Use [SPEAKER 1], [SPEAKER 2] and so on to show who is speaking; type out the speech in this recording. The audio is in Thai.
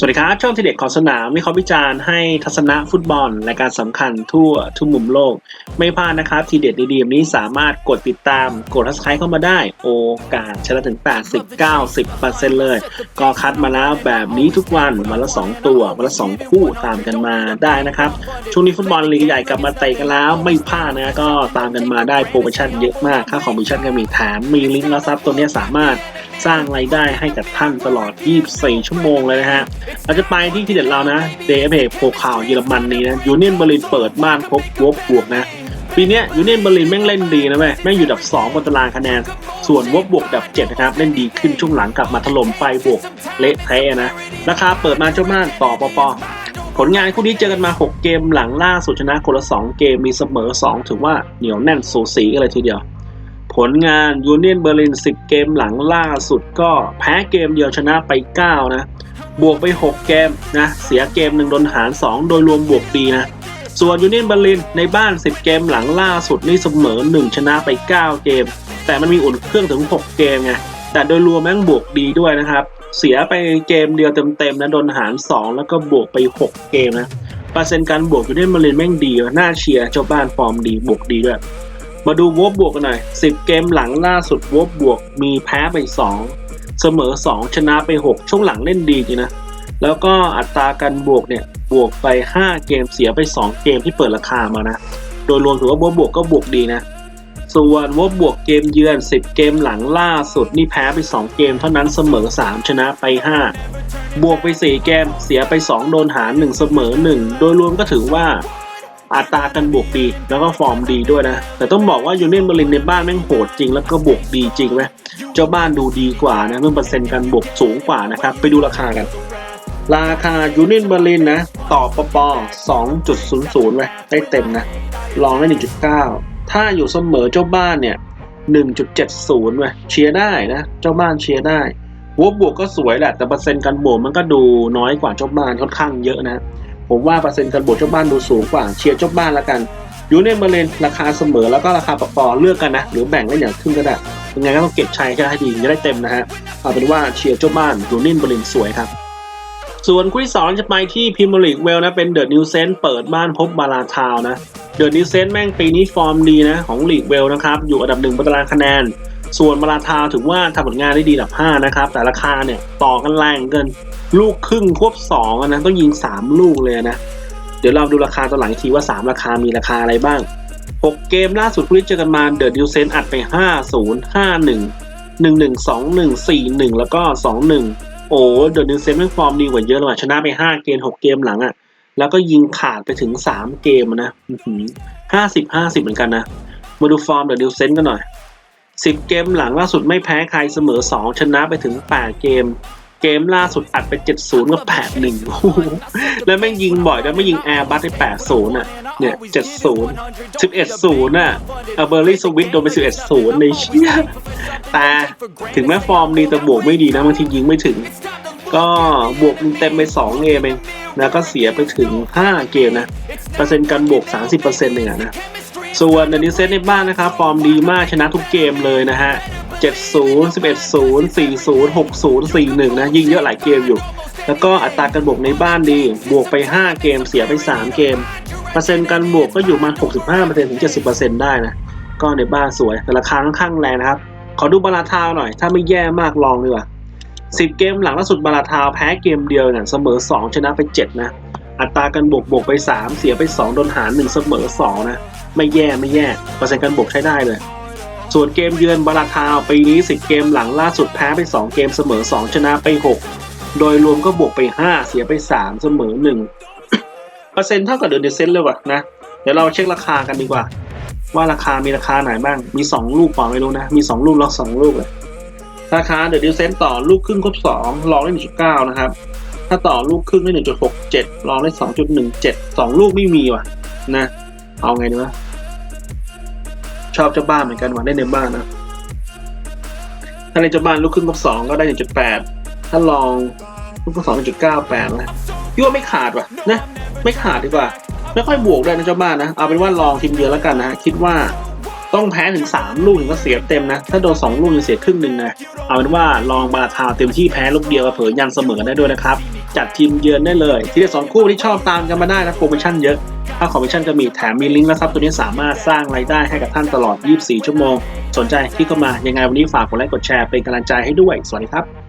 [SPEAKER 1] สวัสดีครับ ช่องทีเด็กขอบสนามวิเคราะห์วิจารณ์ให้ทัศนะฟุตบอลและการสำคัญทั่วทุกมุมโลก ไม่พลาดนะครับ ทีเด็ดดีๆนี้สามารถกดติดตาม กดทัสไครเข้ามาได้ โอกาสชนะถึง 80 90 เลย ก็คัดมาแล้วแบบนี้ทุกวัน วันละ 2 ตัว วันละ 2 คู่ตามกันมาได้นะครับ ช่วงนี้ฟุตบอลลีกใหญ่กลับมาเตะกันแล้ว ไม่พลาดนะก็ตามกันมาได้โปรโมชั่นเยอะมากค่าคอมมิชชั่นก็มีแถมมีลิงก์แล้วซับตัวนี้สามารถสร้างรายได้ให้กับท่านตลอด 24 ชั่วโมงเลยนะฮะเราจะไปที่ที่เด็ดเรานะเดฟเอกโข่าวเยอรมันนี้นะยูเนียนเบอร์ลินเปิดบ้านพบวบบวกนะ ปีนี้ยูเนียนเบอร์ลินแม่งเล่นดีนะแม่แม่งอยู่ดับ 2 บนตารางคะแนน ส่วนวบบวกดับ7นะครับเล่นดีขึ้นช่วงหลังกลับมาถล่มไฟบวกเละเทะนะราคาเปิดมาเจ้าม่านต่อปอปอผลงานคู่นี้เจอกันมา 6 เกมหลังล่าสุดชนะคนละ 2 เกมมีเสมอ 2 ถือว่าเหนียวแน่นสูสีกันเลยทีเดียว ผลงานยูเนียนเบอร์ลิน 10 เกมหลังล่าสุดก็แพ้เกมเดียวชนะไป 9 นะ บวกไป 6 เกมนะ เสียเกมหนึ่งโดนหาร 2 โดยรวมบวกดีนะ ส่วนยูเนียนเบอร์ลินในบ้าน 10 เกมหลังล่าสุดนี่เสมอ 1 ชนะไป 9 เกม แต่มันมีอุ่นเครื่องถึง 6 เกมไง แต่โดยรวมแม่งบวกดีด้วยนะครับ เสียไปเกมเดียวเต็มๆนะโดนหาร 2 แล้วก็บวกไป 6 เกมนะเปอร์เซ็นต์การบวกยูเนียนเบอร์ลินแม่งดีน่าเชียร์เจ้าบ้านฟอร์มดีบวกดีด้วยมาดูวบบวกกันหน่อย 10 เกมหลังล่าสุดวบบวกมีแพ้ไป 2 เสมอ 2 ชนะไป 6 ช่วงหลังเล่นดีจริงนะ แล้วก็อัตราการบวกเนี่ย บวกไป 5 เกมเสียไป 2 เกมที่เปิดราคามานะ โดยรวมถือว่าวบบวกก็บวกดีนะ ส่วนวบบวกเกมเยือน 10 เกมหลังล่าสุดนี่แพ้ไป 2 เกมเท่านั้นเสมอ 3 ชนะไป 5 บวกไป 4 เกมเสียไป 2 โดนหาร 1 เสมอ 1 โดยรวมก็ถือว่า อัตราการบวกดี แล้วก็ฟอร์มดีด้วยนะ แต่ต้องบอกว่ายูเนียนเบอร์ลินในบ้านแม่งโหดจริงแล้วก็บวกดีจริงไหมเจ้าบ้านดูดีกว่านะเรื่องเปอร์เซ็นต์การบวกสูงกว่านะครับ ไปดูราคากัน ราคายูเนียนเบอร์ลินนะ ต่อปป2.00ไว้ได้เต็มนะลองได้ 1.9 ถ้าอยู่เสมอเจ้าบ้านเนี่ย 1.70ไว้เชียร์ได้นะ เจ้าบ้านเชียร์ได้วบวกก็สวยแหละแต่เปอร์เซ็นต์การบวกมันก็ดูน้อยกว่าเจ้าบ้านค่อนข้างเยอะนะ ผมว่าเปอร์เซ็นต์การบวกเจ้าบ้านดูสูงกว่าเชียร์เจ้าบ้านแล้วกันอยูเนียนเบอร์ลินราคาเสมอแล้วก็ราคาปปอเลือกกันนะ หรือแบ่งได้อย่างครึ่งก็ได้ยังไงก็ต้องเก็บชัยให้ดีจะได้เต็มนะฮะเอาเป็นว่าเชียร์เจ้าบ้านอยูเนียนเบอร์ลินสวยครับส่วนคู่ที่สองจะไปที่พิมลีกเวลนะเป็นเดอะนิวเซนเปิดบ้านพบบาลาทาวน์นะเดอะนิวเซนแม่งปีนี้ฟอร์มดีนะของลีกเวลนะครับอยู่อันดับหนึ่งบนตารางคะแนน ส่วนบาลาทาวถือว่าทำผลงานได้ดีดับ 5 นะครับ แต่ราคาเนี่ยต่อกันแรงเกิน ลูกครึ่งควบ2อะนะต้องยิง 3 ลูกเลยนะ เดี๋ยวเราดูราคาตอนหลังอีกทีว่า 3 ราคามีราคาอะไรบ้าง 6 เกมล่าสุดที่เจอกันมาเดอะดิวเซนอัดไป 5 0 5 1 1 1 2 1 4 1 แล้วก็ 2 1 โอ้เดอะดิวเซนแม่งฟอร์มดีกว่าเยอะเลยว่ะชนะไป 5 เกม 6 เกมหลังอะ่ะ แล้วก็ยิงขาดไปถึง 3 เกมนะห้าสิบห้าสิบเหมือนกันนะ มาดูฟอร์มเดอะดิวเซนกันหน่อย 10 เกมหลังล่าสุดไม่แพ้ใครเสมอ 2 ชนะไปถึง 8 เกม เกมล่าสุดอัดไป 70 กับ 8-1 แล้วแม่งยิงบ่อยแล้วไม่ยิงแอร์บัสได้80อะเนี่ย 70 11-0อะเอาเบอร์รี่สวิตโดนไป11-0ในเชี่ยแต่ถึงแม้ฟอร์มดีแต่บวกไม่ดีนะบางทียิงไม่ถึง ก็บวกเต็มไป 2 เกมเองแล้วก็เสียไปถึง 5 เกมนะ เปอร์เซ็นต์การบวก 30%เองอะนะ ส่วนเดนิเซนในบ้านนะครับ ฟอร์มดีมากชนะทุกเกมเลยนะฮะ 70 11 0 40 60 41 นะ ยิงเยอะหลายเกมอยู่ แล้วก็อัตราการบวกในบ้านดี บวกไป 5 เกมเสียไป 3 เกม เปอร์เซ็นต์การบวกก็อยู่มา 65%ถึง 70%ได้นะ ก็ในบ้านสวย แต่ราคาค่อนข้างแรงนะครับ ขอดูบาลาทาวหน่อย ถ้าไม่แย่มากลองดีกว่า 10 เกมหลังล่าสุดบาลาทาวแพ้เกมเดียวเนี่ยเสมอ 2 ชนะไป 7 นะ อัตราการบวกบวกไป 3 เสียไป 2 โดนหาร 1 เสมอ 2 นะ ไม่แย่ไม่แย่เปอร์เซ็นต์การบวกใช้ได้เลย ส่วนเกมเยือนบาราทาวปีนี้ 10 เกมหลังล่าสุดแพ้ไป 2 เกมเสมอ 2 ชนะไป 6 โดยรวมก็บวกไป 5 เสียไป 3 เสมอ 1 เปอร์เซ็นต์เท่ากับเดอะเดเซนเลยว่ะนะ เดี๋ยวเราเช็คราคากันดีกว่า ว่าราคามีราคาไหนบ้าง มี 2 ลูกเปล่าไม่รู้นะ มี 2 ลูกแล้ว2ลูกเลยราคาเดอะดิวเซนต่อลูกครึ่งครบ2ลองได้1.9นะครับ ถ้าต่อลูกครึ่งได้1.67ลองได้2.17 2ลูกไม่มีว่ะ นะ เอาไงดีวะชอบเจ้าบ้านเหมือนกันหว่ะได้ในบ้านนะ ถ้าในเจ้าบ้านลูกครึ่งกับสองก็ได้หนึ่งจุดแปดถ้าลองลูกครึ่งสองหนึ่งจุดเก้าแปดนะพี่ว่าไม่ขาดว่ะนะ ไม่ขาดดีกว่า ไม่ค่อยบวกได้นะเจ้าบ้านนะ เอาเป็นว่าลองทีมเดียวแล้วกันนะ คิดว่า ต้องแพ้ถึง3ลูกถึงก็เสียเต็มนะ ถ้าโดน2ลูกยังเสียครึ่งหนึ่งนะเอาเป็นว่าลองบาลาทาวเต็มที่แพ้ลูกเดียวเผยยันเสมอได้ด้วยนะครับ จัดทีมเยือนได้เลย ที่ได้สองคู่ที่ชอบตามกันมาได้นะโปรโมชั่นเยอะถ้าคอมมิชชั่นก็มีแถมมีลิงก์และซับตัวนี้สามารถสร้างรายได้ให้กับท่านตลอด 24 ชั่วโมง สนใจที่เข้ามายังไงวันนี้ฝากกดไลค์กดแชร์เป็นกำลังใจให้ด้วย สวัสดีครับ